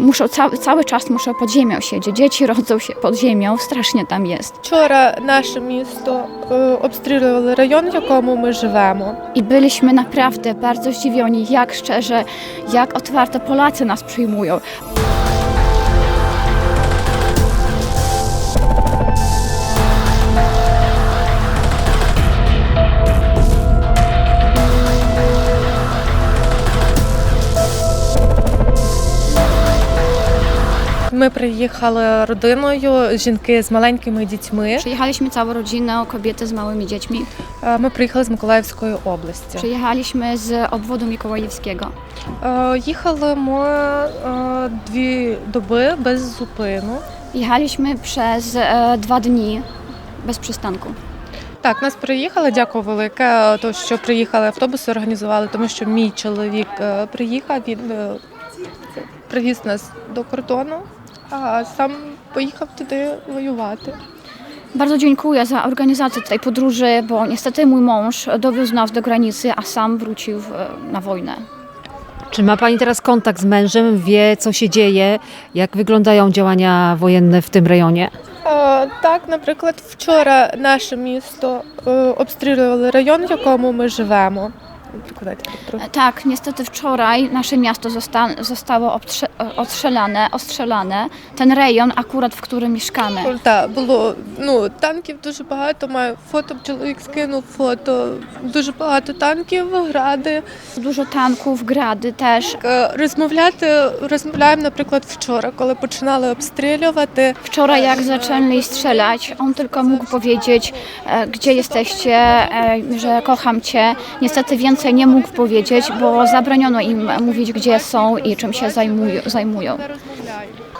muszą, ca cały czas muszą pod ziemią siedzieć. Dzieci rodzą się pod ziemią, strasznie tam jest. Wczoraj nasze miasto e, obstrzelili rejon, w jakim my żyjemy. I byliśmy naprawdę bardzo zdziwieni, jak szczerze, jak otwarto Polacy nas przyjmują. Ми приїхали родиною, жінки з маленькими дітьми. Przyjechaliśmy całą rodziną, kobiety z małymi dziećmi. Е, Ми приїхали з Миколаївської області. Przyjechaliśmy z obwodu mikołajewskiego. Е, Їхали ми е, дві доби без зупину. Jechaliśmy przez e, dwa dni bez przystanku. Так, нас приїхали, дякую велике, то що приїхали автобуси, організували, тому що мій чоловік е, приїхав, він е, привіз нас до кордону, а сам поїхав туди воювати. Bardzo dziękuję za organizację tej podróży, bo niestety mój mąż dowiózł nas do granicy, a sam wrócił e, na wojnę. Czy ma Pani teraz kontakt z mężem, wie co się dzieje, jak wyglądają działania wojenne w tym rejonie? Е, Так, наприклад, вчора наше місто е, обстрілювали район, в якому ми живемо. Прикладайте трохи. E, Tak, niestety wczoraj nasze miasto zosta zostało obtrze- e, ostrzelane, ostrzelane. Ten rejon akurat, w którym mieszkamy. Так, було ну танків дуже багато. Маю фото. Чоловік скинув фото. Дуже багато танків, гради. Dużo tanków, grady też. Е, Розмовляти розмовляємо, наприклад, вчора, коли починали обстрілювати. Wczoraj jak zaczęli strzelać, on tylko mógł powiedzieć, e, gdzie jesteście, e, że kocham cię. Niestety więcej nie mógł powiedzieć, bo zabroniono im mówić, gdzie są i czym się zajmują.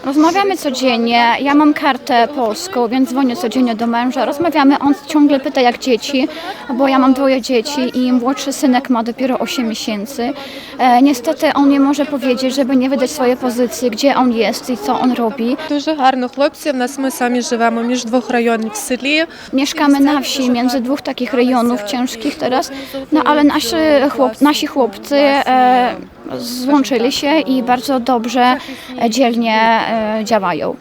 zajmują. Не розмовляю. Rozmawiamy codziennie. Ja mam kartę polską, więc dzwonię codziennie do męża. Rozmawiamy. On ciągle pyta jak dzieci, bo ja mam dwoje dzieci i młodszy synek ma dopiero 8 miesięcy. E, niestety on nie może powiedzieć, żeby nie wydać swojej pozycji, gdzie on jest i co on robi. Дуже гарно, хлопці. В нас ми самі живемо між двох районів в селі. Mieszkamy na wsi, między dwóch takich rejonów ciężkich teraz, no ale nasi, chłop, nasi chłopcy e, złączyli się i bardzo dobrze, e, dzielnie e, działają.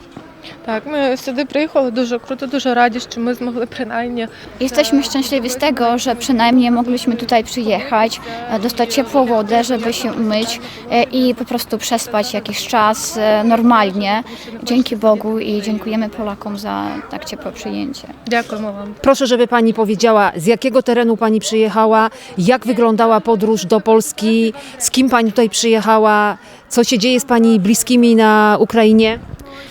Tak, my wtedy przyjechali dużo krótko, dużo radzić, czy my zmogli przynajmniej. Jesteśmy szczęśliwi z tego, że przynajmniej mogliśmy tutaj przyjechać, e, dostać ciepłą wodę, żeby się umyć e, i po prostu przespać jakiś czas e, normalnie. Dzięki Bogu i dziękujemy Polakom za tak ciepłe przyjęcie. Dziękuję Wam. Proszę, żeby Pani powiedziała, z jakiego terenu Pani przyjechała, jak wyglądała podróż do Polski, z kim Pani tutaj przyjechała, co się dzieje z Pani bliskimi na Ukrainie?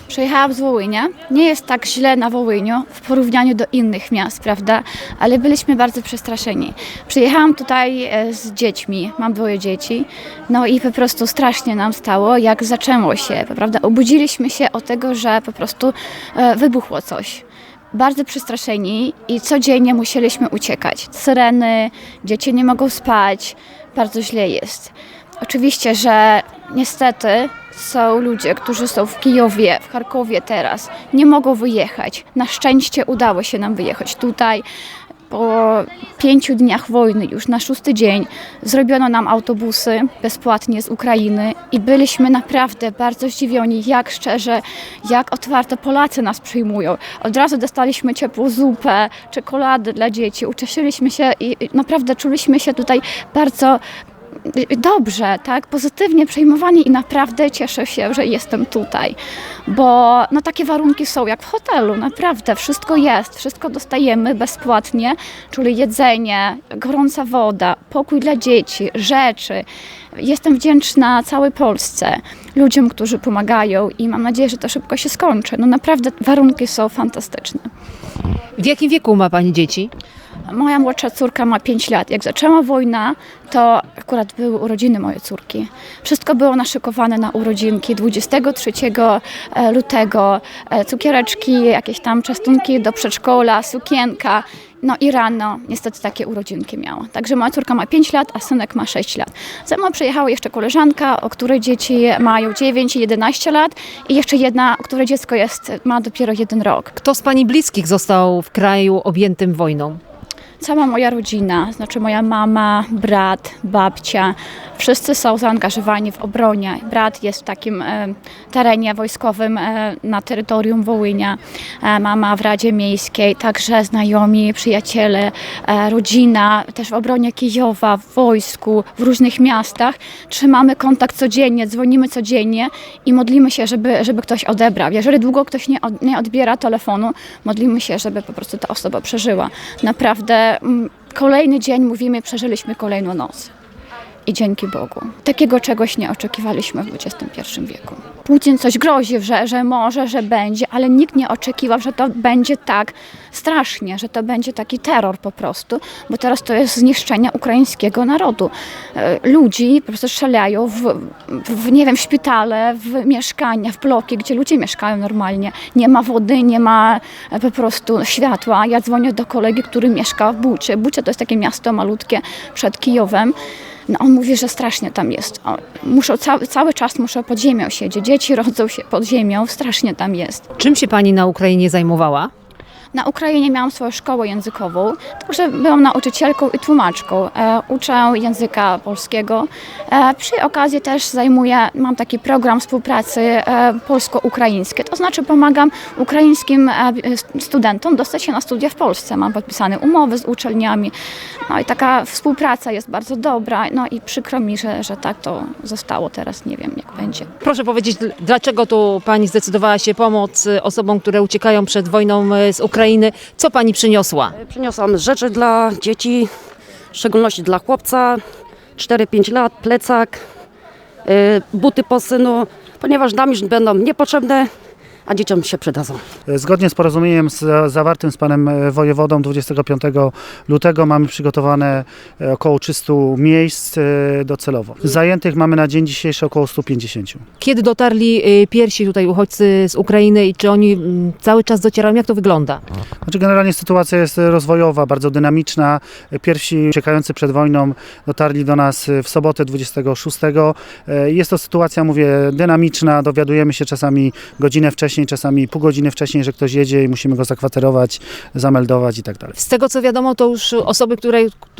Przyjechałam z Wołynia. Nie jest tak źle na Wołyniu w porównaniu do innych miast, prawda? Ale byliśmy bardzo przestraszeni. Przyjechałam tutaj e, z dziećmi, mam dwoje dzieci, no i po prostu strasznie nam stało, jak zaczęło się, prawda? Obudziliśmy się od tego, że po prostu e, wybuchło coś. Bardzo przestraszeni i codziennie musieliśmy uciekać. Syreny, dzieci nie mogą spać, bardzo źle jest. Oczywiście, że niestety są ludzie, którzy są w Kijowie, w Charkowie teraz, nie mogą wyjechać. Na szczęście udało się nam wyjechać tutaj. Po pięciu dniach wojny, już na szósty dzień, zrobiono nam autobusy bezpłatnie z Ukrainy i byliśmy naprawdę bardzo zdziwieni, jak szczerze, jak otwarto Polacy nas przyjmują. Od razu dostaliśmy ciepłą zupę, czekoladę dla dzieci, ucieszyliśmy się i naprawdę czuliśmy się tutaj bardzo dobrze, tak, pozytywnie przejmowani i naprawdę cieszę się, że jestem tutaj, bo no takie warunki są jak w hotelu, naprawdę wszystko jest, wszystko dostajemy bezpłatnie, czyli jedzenie, gorąca woda, pokój dla dzieci, rzeczy. Jestem wdzięczna całej Polsce, ludziom, którzy pomagają i mam nadzieję, że to szybko się skończy. No naprawdę warunki są fantastyczne. W jakim wieku ma Pani dzieci? Moja młodsza córka ma 5 lat. Jak zaczęła wojna, to akurat były urodziny mojej córki. Wszystko było naszykowane na urodzinki 23 e, lutego. E, Cukiereczki, jakieś tam czastunki do przedszkola, sukienka. No i rano niestety takie urodzinki miała. Także moja córka ma 5 lat, a synek ma 6 lat. Ze mną przyjechała jeszcze koleżanka, o której dzieci mają 9 i 11 lat i jeszcze jedna, o której dziecko jest, ma dopiero jeden rok. Kto z Pani bliskich został w kraju objętym wojną? Cała moja rodzina, znaczy moja mama, brat, babcia, wszyscy są zaangażowani w obronie. Brat jest w takim e, terenie wojskowym e, na terytorium Wołynia, e, mama w Radzie Miejskiej, także znajomi, przyjaciele, e, rodzina, też w obronie Kijowa, w wojsku, w różnych miastach. Trzymamy kontakt codziennie, dzwonimy codziennie i modlimy się, żeby, żeby ktoś odebrał. Jeżeli długo ktoś nie, od, nie odbiera telefonu, modlimy się, żeby po prostu ta osoba przeżyła. Naprawdę kolejny dzień mówimy, przeżyliśmy kolejną noc. I dzięki Bogu. Takiego czegoś nie oczekiwaliśmy w XXI wieku. Putin coś grozi, że, że może, że będzie, ale nikt nie oczekiwał, że to będzie tak strasznie, że to będzie taki terror po prostu, bo teraz to jest zniszczenie ukraińskiego narodu. E, Ludzi po prostu strzelają w, w, nie wiem, w szpitale, w mieszkania, w bloki, gdzie ludzie mieszkają normalnie. Nie ma wody, nie ma e, po prostu światła. Ja dzwonię do kolegi, który mieszka w Bucie. Bucie to jest takie miasto malutkie przed Kijowem. No on mówi, że strasznie tam jest. O, muszą, cały, cały czas muszą pod ziemią siedzieć. Dzieci rodzą się pod ziemią, strasznie tam jest. Czym się pani na Ukrainie zajmowała? Na Ukrainie miałam swoją szkołę językową, także byłam nauczycielką i tłumaczką. E, uczę języka polskiego. E, przy okazji też zajmuję, mam taki program współpracy e, polsko-ukraiński, to znaczy pomagam ukraińskim studentom dostać się na studia w Polsce. Mam podpisane umowy z uczelniami, no i taka współpraca jest bardzo dobra, no i przykro mi, że, że tak to zostało teraz, nie wiem jak będzie. Proszę powiedzieć, dl- dlaczego tu pani zdecydowała się pomóc osobom, które uciekają przed wojną z Ukrainy? Co pani przyniosła? Przyniosłam rzeczy dla dzieci, w szczególności dla chłopca, 4-5 lat, plecak, y, buty po synu, ponieważ nam już będą niepotrzebne, a dzieciom się przydadzą. Zgodnie z porozumieniem z, zawartym z panem e, wojewodą 25 lutego mamy przygotowane e, około 300 miejsc e, docelowo. Zajętych mamy na dzień dzisiejszy około 150. Kiedy dotarli pierwsi tutaj uchodźcy z Ukrainy i czy oni cały czas docierają? Jak to wygląda? Znaczy generalnie sytuacja jest rozwojowa, bardzo dynamiczna. Pierwsi uciekający przed wojną dotarli do nas w sobotę 26. E, Jest to sytuacja, mówię, dynamiczna. Dowiadujemy się czasami godzinę wcześniej, czasami pół godziny wcześniej, że ktoś jedzie i musimy go zakwaterować, zameldować i tak dalej. Z tego co wiadomo, to już osoby, które,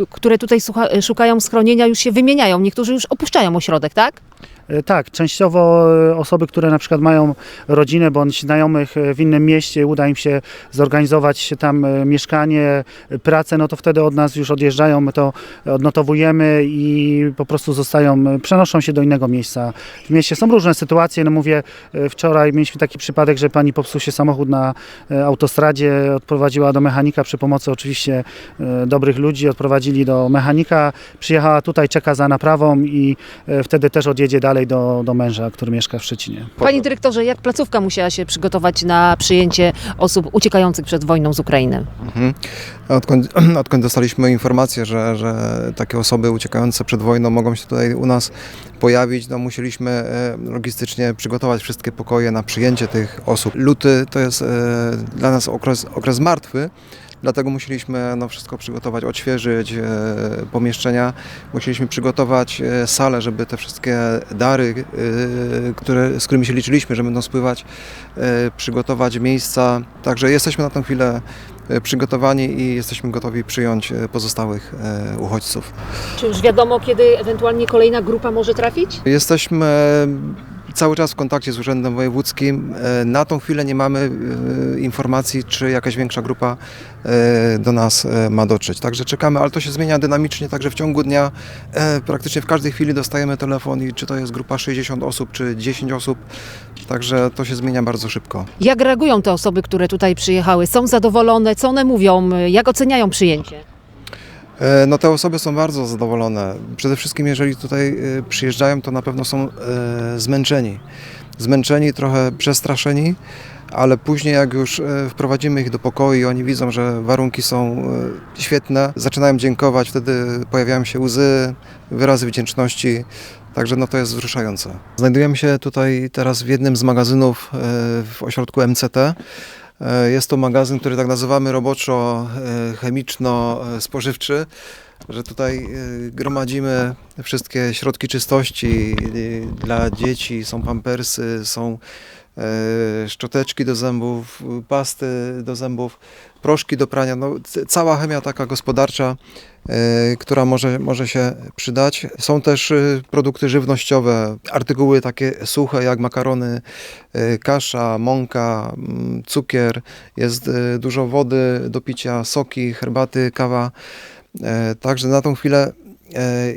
które tutaj szukają schronienia, już się wymieniają. Niektórzy już opuszczają ośrodek, tak? E, Tak, częściowo e, osoby, które na przykład mają rodzinę bądź znajomych e, w innym mieście, uda im się zorganizować tam mieszkanie, pracę, no to wtedy od nas już odjeżdżają, my to odnotowujemy i po prostu zostają, przenoszą się do innego miejsca w mieście. Są różne sytuacje, no mówię, wczoraj mieliśmy taki przypadek, że pani popsuł się samochód na autostradzie, odprowadziła do mechanika przy pomocy oczywiście dobrych ludzi, odprowadzili do mechanika, przyjechała tutaj, czeka za naprawą i wtedy też odjedzie dalej do, do męża, który mieszka w Szczecinie. Panie dyrektorze, jak placówka musiała się przygotować na przyjęcie osób uciekających przed wojną z Ukrainy? Mhm. Odkąd, odkąd dostaliśmy informację, że, że takie osoby uciekające przed wojną mogą się tutaj u nas pojawić, no musieliśmy e, logistycznie przygotować wszystkie pokoje na przyjęcie tych osób. Luty to jest e, dla nas okres, okres martwy, Dlatego musieliśmy no, wszystko przygotować, odświeżyć e, pomieszczenia. Musieliśmy przygotować e, salę, żeby te wszystkie dary, e, które, z którymi się liczyliśmy, że będą spływać, e, przygotować miejsca. Także jesteśmy na tę chwilę e, przygotowani i jesteśmy gotowi przyjąć e, pozostałych e, uchodźców. Czy już wiadomo, kiedy ewentualnie kolejna grupa może trafić? Jesteśmy cały czas w kontakcie z Urzędem Wojewódzkim. E, Na tą chwilę nie mamy e, informacji, czy jakaś większa grupa e, do nas ma dotrzeć. Także czekamy, ale to się zmienia dynamicznie, także w ciągu dnia praktycznie w każdej chwili dostajemy telefon i czy to jest grupa 60 osób, czy 10 osób. Także to się zmienia bardzo szybko. Jak reagują te osoby, które tutaj przyjechały? Są zadowolone? Co one mówią? Jak oceniają przyjęcie? E, No te osoby są bardzo zadowolone. Przede wszystkim jeżeli tutaj e, przyjeżdżają, to na pewno są e, zmęczeni. Zmęczeni, trochę przestraszeni, ale później jak już wprowadzimy ich do pokoju i oni widzą, że warunki są świetne, zaczynają dziękować, wtedy pojawiają się łzy, wyrazy wdzięczności. Także no to jest wzruszające. Znajdujemy się tutaj teraz w jednym z magazynów w ośrodku MCT. E, Jest to magazyn, który tak nazywamy roboczo e, chemiczno-spożywczy. że tutaj y, gromadzimy wszystkie środki czystości dla dzieci, są pampersy, są e, szczoteczki do zębów, pasty do zębów, proszki do prania, no, cała chemia taka gospodarcza, e, która może, może się przydać. Są też y, produkty żywnościowe, artykuły takie suche jak makarony, kasza, mąka, mm, cukier, jest dużo wody do picia, soki, herbaty, kawa. E, Także na tą chwilę e,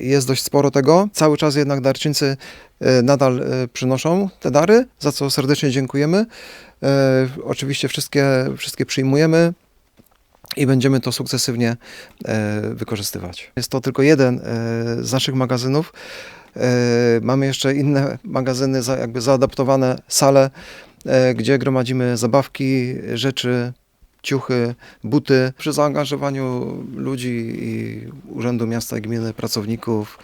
jest dość sporo tego. Cały czas jednak darczyńcy e, nadal e, przynoszą te dary, za co serdecznie dziękujemy. E, Oczywiście wszystkie, wszystkie przyjmujemy i będziemy to sukcesywnie e, wykorzystywać. Jest to tylko jeden e, z naszych magazynów. E, Mamy jeszcze inne magazyny, jakby zaadaptowane sale, e, gdzie gromadzimy zabawki, rzeczy, ciuchy, buty. Przy zaangażowaniu ludzi i Urzędu Miasta i Gminy, pracowników,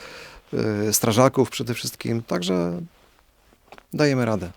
e, strażaków przede wszystkim. Także dajemy radę.